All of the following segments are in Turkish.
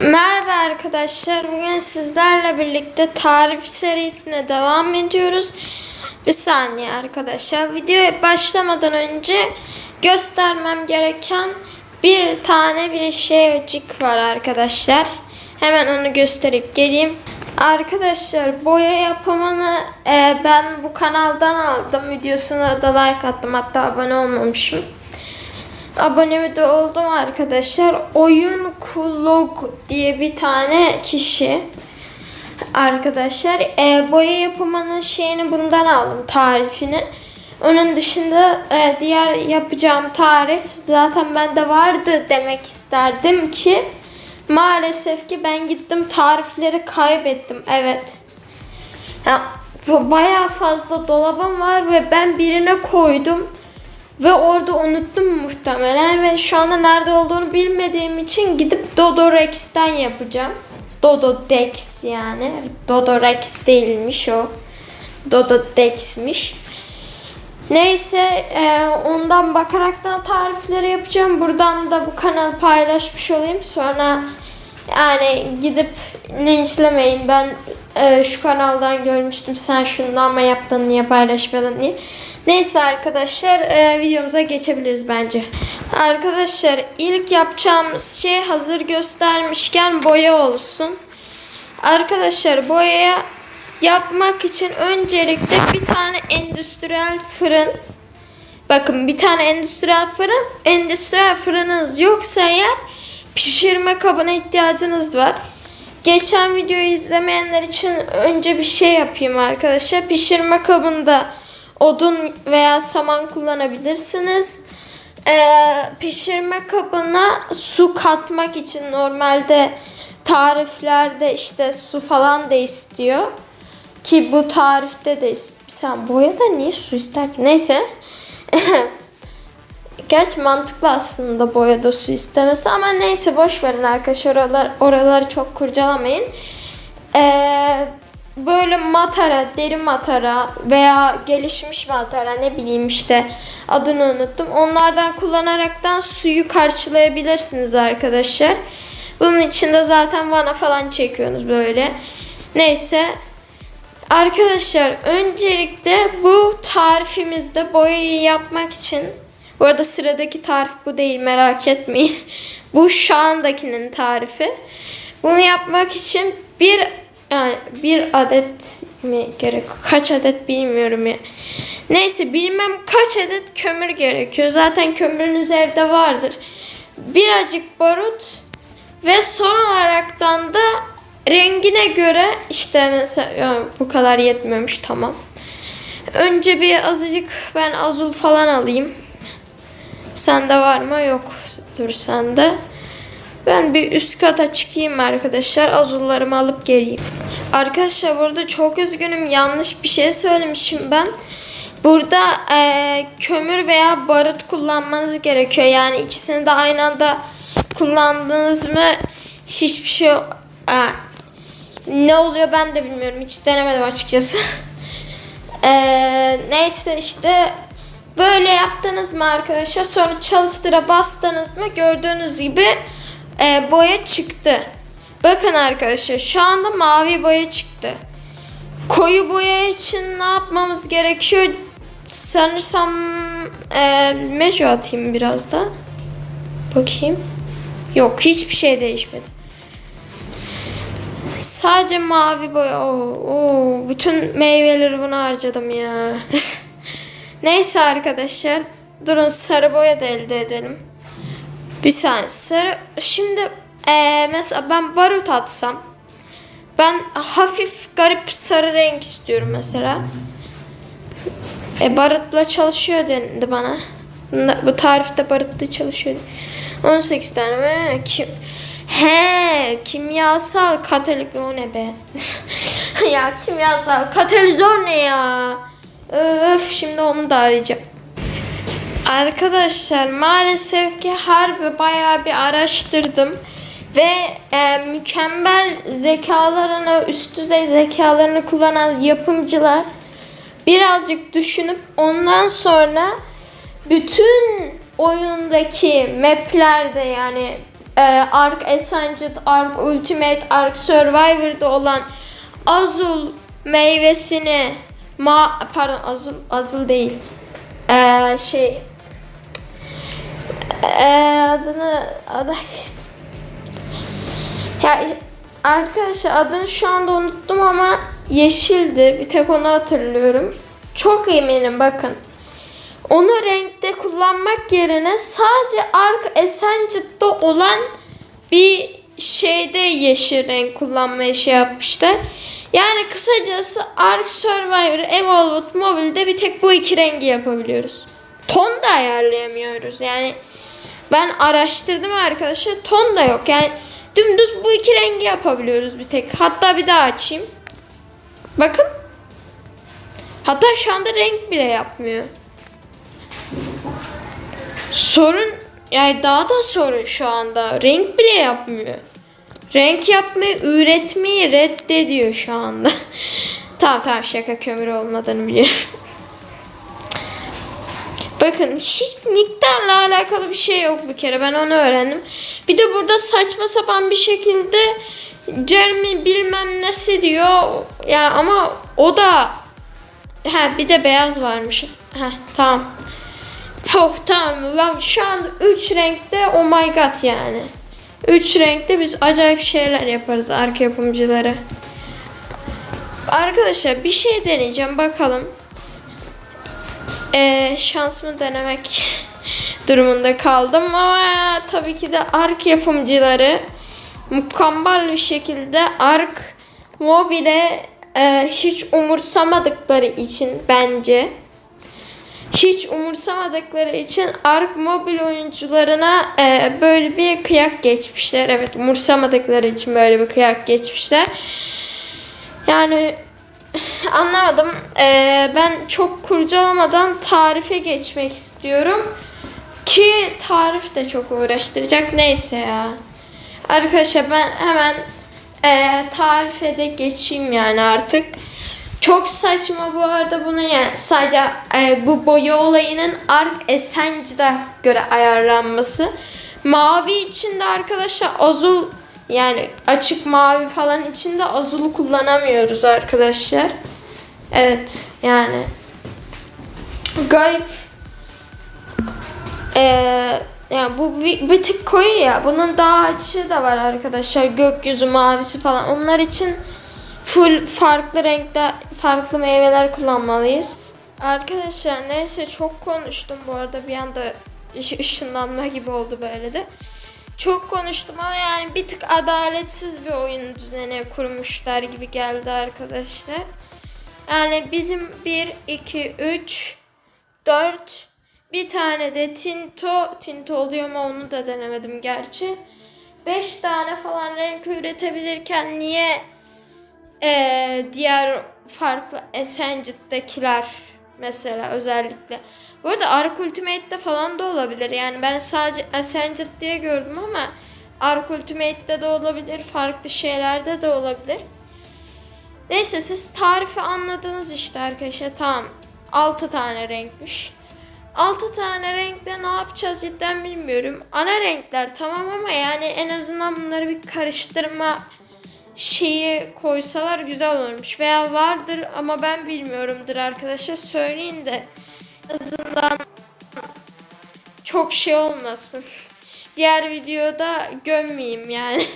Merhaba arkadaşlar. Bugün sizlerle birlikte tarif serisine devam ediyoruz. Bir saniye arkadaşlar. Videoya başlamadan önce göstermem gereken bir tane bir şeycik var arkadaşlar. Hemen onu gösterip geleyim. Arkadaşlar boya yapımını e, ben bu kanaldan aldım. Videosuna da like attım. Hatta abone olmamışım. Abone de oldum arkadaşlar. Oyun Kulog diye bir tane kişi arkadaşlar. E, boya yapımının şeyini bundan aldım tarifini. Onun dışında e, diğer yapacağım tarif zaten bende vardı demek isterdim ki maalesef ki ben gittim tarifleri kaybettim. Evet. Ya, bu bayağı fazla dolabım var ve ben birine koydum. Ve orada unuttum muhtemelen ve şu anda nerede olduğunu bilmediğim için gidip Dodorex'ten yapacağım. Dododex yani. Dodorex değilmiş o. Dododex'miş. Neyse e, ondan bakaraktan tarifleri yapacağım. Buradan da bu kanalı paylaşmış olayım. Sonra yani gidip linçlemeyin. Ben e, şu kanaldan görmüştüm. Sen şunu ama yaptın niye paylaşmadın diye. Neyse arkadaşlar e, videomuza geçebiliriz bence. Arkadaşlar ilk yapacağımız şey hazır göstermişken boya olsun. Arkadaşlar boyaya yapmak için öncelikle bir tane endüstriyel fırın Bakın bir tane endüstriyel fırın, endüstriyel fırınınız yoksa eğer pişirme kabına ihtiyacınız var. Geçen videoyu izlemeyenler için önce bir şey yapayım arkadaşlar. Pişirme kabında odun veya saman kullanabilirsiniz. Ee, pişirme kabına su katmak için normalde tariflerde işte su falan da istiyor. Ki bu tarifte de sen boya da niye su ister ki? Neyse. Gerçi mantıklı aslında boyada su istemesi ama neyse boş verin arkadaşlar oralar, oraları çok kurcalamayın. Ee, böyle matara, deri matara veya gelişmiş matara ne bileyim işte adını unuttum. Onlardan kullanaraktan suyu karşılayabilirsiniz arkadaşlar. Bunun için de zaten vana falan çekiyorsunuz böyle. Neyse Arkadaşlar öncelikle bu tarifimizde boyayı yapmak için bu arada sıradaki tarif bu değil merak etmeyin. bu şu andakinin tarifi. Bunu yapmak için bir yani bir adet mi gerek kaç adet bilmiyorum ya. Neyse bilmem kaç adet kömür gerekiyor. Zaten kömürünüz evde vardır. Birazcık barut ve son olaraktan da rengine göre işte mesela bu kadar yetmiyormuş tamam. Önce bir azıcık ben azul falan alayım. Sende var mı? Yok. Dur sende. Ben bir üst kata çıkayım arkadaşlar. Azullarımı alıp geleyim. Arkadaşlar burada çok üzgünüm. Yanlış bir şey söylemişim ben. Burada eee, kömür veya barut kullanmanız gerekiyor. Yani ikisini de aynı anda kullandınız mı hiçbir şey Aa, ne oluyor ben de bilmiyorum. Hiç denemedim açıkçası. Eee, neyse işte böyle yaptınız mı arkadaşlar? Sonra çalıştıra bastınız mı? Gördüğünüz gibi eee, boya çıktı. Bakın arkadaşlar şu anda mavi boya çıktı. Koyu boya için ne yapmamız gerekiyor? Sanırsam eee mejo atayım biraz da. Bakayım. Yok hiçbir şey değişmedi. Sadece mavi boya. Oo, oo, bütün meyveleri buna harcadım ya. Neyse arkadaşlar. Durun sarı boya da elde edelim. Bir saniye. Sarı. Şimdi eee, mesela ben barut atsam. Ben hafif garip sarı renk istiyorum mesela. E, barutla çalışıyor dendi bana. Bu tarifte barutla çalışıyor. 18 tane mi? Kim? He, kimyasal katalik o ne be? ya kimyasal katalizör ne ya? Öf şimdi onu da arayacağım. Arkadaşlar maalesef ki harbi bayağı bir araştırdım ve e, mükemmel zekalarını, üst düzey zekalarını kullanan yapımcılar birazcık düşünüp ondan sonra bütün oyundaki maplerde yani Ark Ascended, Ark Ultimate, Ark Survivor'da olan Azul meyvesini ma pardon Azul Azul değil. E, şey e, adını aday ya arkadaşlar adını şu anda unuttum ama yeşildi. Bir tek onu hatırlıyorum. Çok eminim bakın. Onu renkte kullanmak yerine sadece Ark Ascended'da olan bir şeyde yeşil renk kullanmaya şey yapmışlar. Yani kısacası Ark Survivor Evolved Mobile'de bir tek bu iki rengi yapabiliyoruz. Ton da ayarlayamıyoruz. Yani ben araştırdım arkadaşlar. Ton da yok. Yani dümdüz bu iki rengi yapabiliyoruz bir tek. Hatta bir daha açayım. Bakın. Hatta şu anda renk bile yapmıyor. Sorun yani daha da sorun şu anda. Renk bile yapmıyor. Renk yapmayı, üretmeyi reddediyor şu anda. tamam tamam şaka kömür olmadığını biliyorum. Bakın hiç miktarla alakalı bir şey yok bir kere ben onu öğrendim. Bir de burada saçma sapan bir şekilde Jeremy bilmem nesi diyor. Ya ama o da ha bir de beyaz varmış. Ha tamam. Oh tamam ben şu an 3 renkte oh my god yani. 3 renkte biz acayip şeyler yaparız arka yapımcılara. Arkadaşlar bir şey deneyeceğim bakalım. Ee, şansımı denemek durumunda kaldım ama tabii ki de ark yapımcıları mükemmel bir şekilde ark mobile e, hiç umursamadıkları için bence hiç umursamadıkları için Ark mobil oyuncularına e, böyle bir kıyak geçmişler. Evet umursamadıkları için böyle bir kıyak geçmişler. Yani anlamadım. E, ben çok kurcalamadan tarife geçmek istiyorum. Ki tarif de çok uğraştıracak. Neyse ya. Arkadaşlar ben hemen e, tarife de geçeyim yani artık. Çok saçma bu arada bunu yani sadece e, bu boya olayının Arc Essence'da göre ayarlanması. Mavi içinde arkadaşlar azul yani açık mavi falan içinde azulu kullanamıyoruz arkadaşlar. Evet yani garip ee, yani bu bir, bir tık koyu ya. Bunun daha açığı da var arkadaşlar. Gökyüzü mavisi falan. Onlar için full farklı renkte farklı meyveler kullanmalıyız. Arkadaşlar neyse çok konuştum bu arada bir anda ış- ışınlanma gibi oldu böyle de. Çok konuştum ama yani bir tık adaletsiz bir oyun düzeni kurmuşlar gibi geldi arkadaşlar. Yani bizim 1, 2, 3, 4, bir tane de Tinto, Tinto oluyor mu onu da denemedim gerçi. 5 tane falan renk üretebilirken niye ee, diğer farklı Ascended'dekiler mesela özellikle. Bu arada Ark Ultimate'de falan da olabilir. Yani ben sadece Ascended diye gördüm ama Ark Ultimate'de de olabilir. Farklı şeylerde de olabilir. Neyse siz tarifi anladınız işte arkadaşlar. Tamam. 6 tane renkmiş. 6 tane renkle ne yapacağız cidden bilmiyorum. Ana renkler tamam ama yani en azından bunları bir karıştırma şeyi koysalar güzel olurmuş. Veya vardır ama ben bilmiyorumdur arkadaşlar. Söyleyin de en azından çok şey olmasın. Diğer videoda gömmeyeyim yani.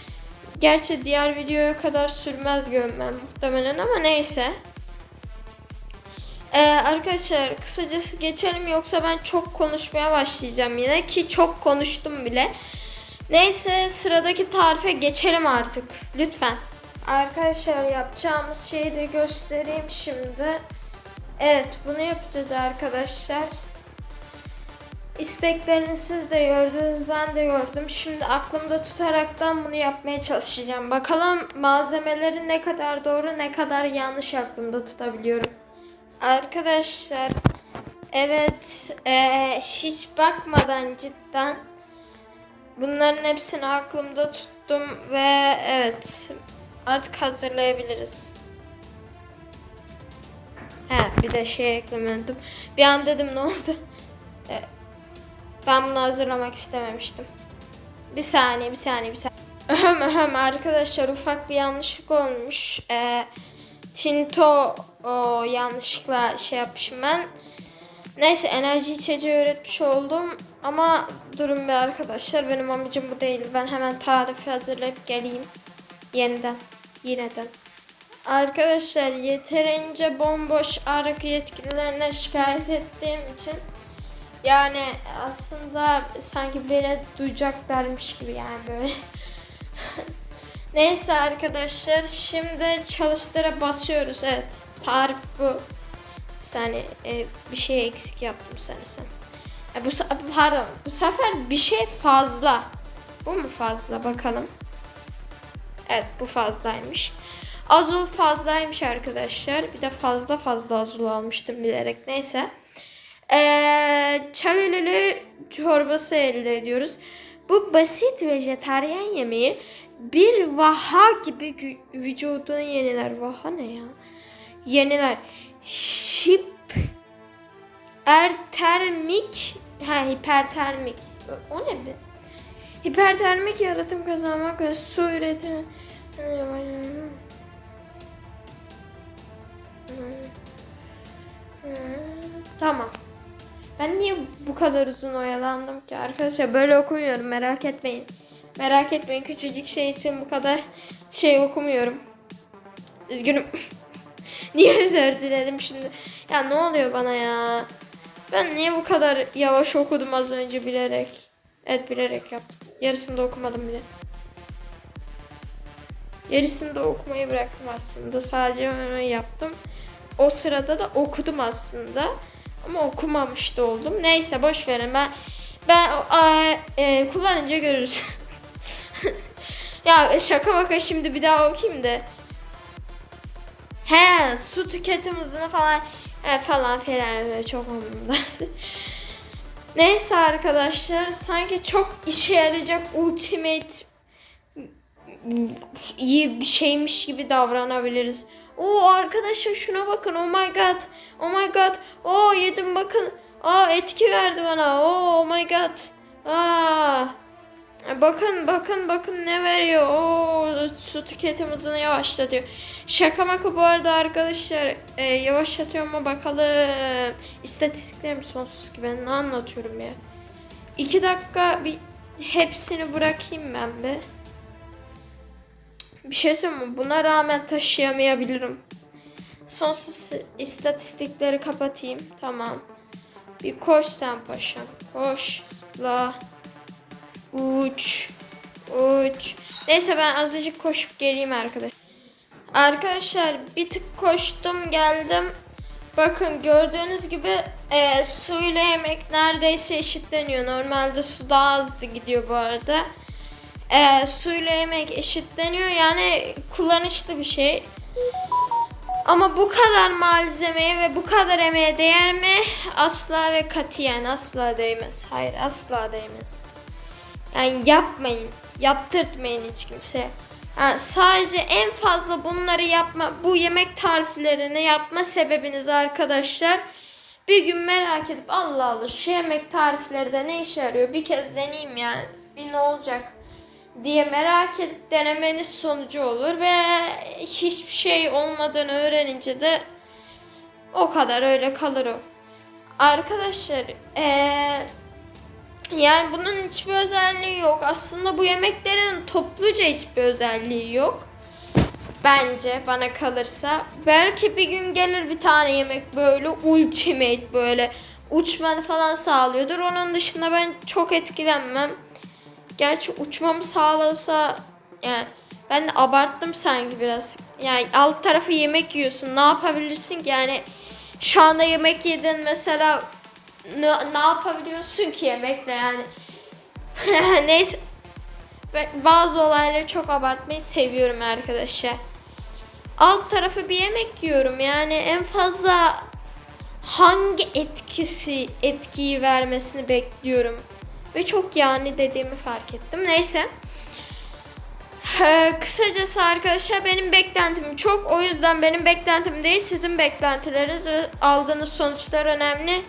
Gerçi diğer videoya kadar sürmez gömmem muhtemelen ama neyse. Ee, arkadaşlar kısacası geçelim yoksa ben çok konuşmaya başlayacağım yine ki çok konuştum bile. Neyse sıradaki tarife geçelim artık lütfen. Arkadaşlar yapacağımız şeyi de göstereyim şimdi. Evet bunu yapacağız arkadaşlar. İsteklerini siz de gördünüz ben de gördüm. Şimdi aklımda tutaraktan bunu yapmaya çalışacağım. Bakalım malzemeleri ne kadar doğru ne kadar yanlış aklımda tutabiliyorum. Arkadaşlar evet eee, hiç bakmadan cidden bunların hepsini aklımda tuttum ve evet artık hazırlayabiliriz. He bir de şey eklemiyordum. Bir an dedim ne oldu? E, ben bunu hazırlamak istememiştim. Bir saniye bir saniye bir saniye. Öhem öhem arkadaşlar ufak bir yanlışlık olmuş. E, Tinto o, yanlışlıkla şey yapmışım ben. Neyse enerji içeceği öğretmiş oldum. Ama durun bir arkadaşlar benim amacım bu değil. Ben hemen tarifi hazırlayıp geleyim. Yeniden. Yineden. Arkadaşlar yeterince bomboş arka yetkililerine şikayet ettiğim için yani aslında sanki beni duyacaklarmış gibi yani böyle. Neyse arkadaşlar şimdi çalıştıra basıyoruz. Evet tarif bu. Bir saniye e, bir şey eksik yaptım sanırsam. E, bu pardon bu sefer bir şey fazla. Bu mu fazla bakalım. Evet bu fazlaymış. Azul fazlaymış arkadaşlar. Bir de fazla fazla azul almıştım bilerek. Neyse. Ee, çalelele çorbası elde ediyoruz. Bu basit vejetaryen yemeği bir vaha gibi vücudunu yeniler. Vaha ne ya? Yeniler. Şip ertermik ha hipertermik. O ne be? Hipertermik yaratım kazanmak ve su üretimi Tamam. Ben niye bu kadar uzun oyalandım ki? Arkadaşlar böyle okumuyorum merak etmeyin. Merak etmeyin küçücük şey için bu kadar şey okumuyorum. Üzgünüm. niye özür şimdi? Ya ne oluyor bana ya? Ben niye bu kadar yavaş okudum az önce bilerek? Evet bilerek yaptım. Yarısını da okumadım bile. Yarısını da okumayı bıraktım aslında. Sadece onu yaptım. O sırada da okudum aslında. Ama okumamış da oldum. Neyse boş verin ben ben a, e, kullanınca görürüz. ya şaka maka şimdi bir daha okuyayım da. He su tüketim hızını falan e, falan filan böyle çok umurumda. Neyse arkadaşlar sanki çok işe yarayacak ultimate iyi bir şeymiş gibi davranabiliriz. O arkadaşlar şuna bakın. Oh my god. Oh my god. Oh yedim bakın. Aa etki verdi bana. Oh, oh my god. Aa. Bakın bakın bakın ne veriyor. Oo su tüketim yavaşlatıyor. Şaka maka bu arada arkadaşlar e, yavaşlatıyor mu bakalım. İstatistiklerim sonsuz ki ben ne anlatıyorum ya. İki dakika bir hepsini bırakayım ben be. Bir şey söyleyeyim mi? Buna rağmen taşıyamayabilirim. Sonsuz istatistikleri kapatayım. Tamam. Bir koş sen paşam. Koş. La. Uç. Uç. Neyse ben azıcık koşup geleyim arkadaş. Arkadaşlar bir tık koştum geldim. Bakın gördüğünüz gibi e, su ile yemek neredeyse eşitleniyor. Normalde su daha hızlı gidiyor bu arada. E, suyla yemek eşitleniyor. Yani kullanışlı bir şey. Ama bu kadar malzemeye ve bu kadar emeğe değer mi? Asla ve katiyen asla değmez. Hayır asla değmez. Yani yapmayın. Yaptırtmayın hiç kimseye. Yani sadece en fazla bunları yapma, bu yemek tariflerini yapma sebebiniz arkadaşlar. Bir gün merak edip Allah Allah şu yemek tarifleri de ne işe yarıyor bir kez deneyeyim yani bir ne olacak diye merak edip denemeniz sonucu olur ve hiçbir şey olmadan öğrenince de o kadar öyle kalır o. Arkadaşlar eee yani bunun hiçbir özelliği yok. Aslında bu yemeklerin topluca hiçbir özelliği yok. Bence bana kalırsa. Belki bir gün gelir bir tane yemek böyle ultimate böyle uçmanı falan sağlıyordur. Onun dışında ben çok etkilenmem. Gerçi uçmamı sağlasa yani ben de abarttım sanki biraz. Yani alt tarafı yemek yiyorsun. Ne yapabilirsin ki? Yani şu anda yemek yedin mesela ne, ne yapabiliyorsun ki yemekle yani? Neyse. Ben bazı olayları çok abartmayı seviyorum arkadaşlar. Alt tarafı bir yemek yiyorum. Yani en fazla hangi etkisi etkiyi vermesini bekliyorum. Ve çok yani dediğimi fark ettim. Neyse. Ee, kısacası arkadaşlar benim beklentim çok. O yüzden benim beklentim değil sizin beklentileriniz aldığınız sonuçlar önemli.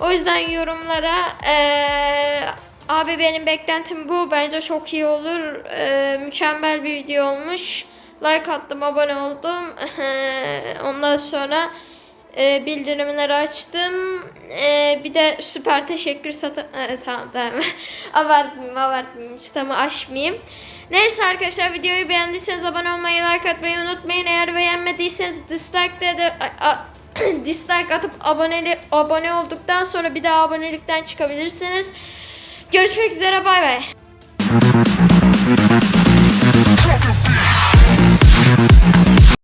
O yüzden yorumlara ee, abi benim beklentim bu. Bence çok iyi olur. Ee, mükemmel bir video olmuş. Like attım, abone oldum. Ondan sonra e, bildirimleri açtım. E, bir de süper teşekkür satı... E, tamam tamam. abartmayayım abartmayayım. Çıtamı aşmayayım. Neyse arkadaşlar videoyu beğendiyseniz abone olmayı, like atmayı unutmayın. Eğer beğenmediyseniz dislike de, de a- a- dislike atıp abone abone olduktan sonra bir daha abonelikten çıkabilirsiniz. Görüşmek üzere bay bay.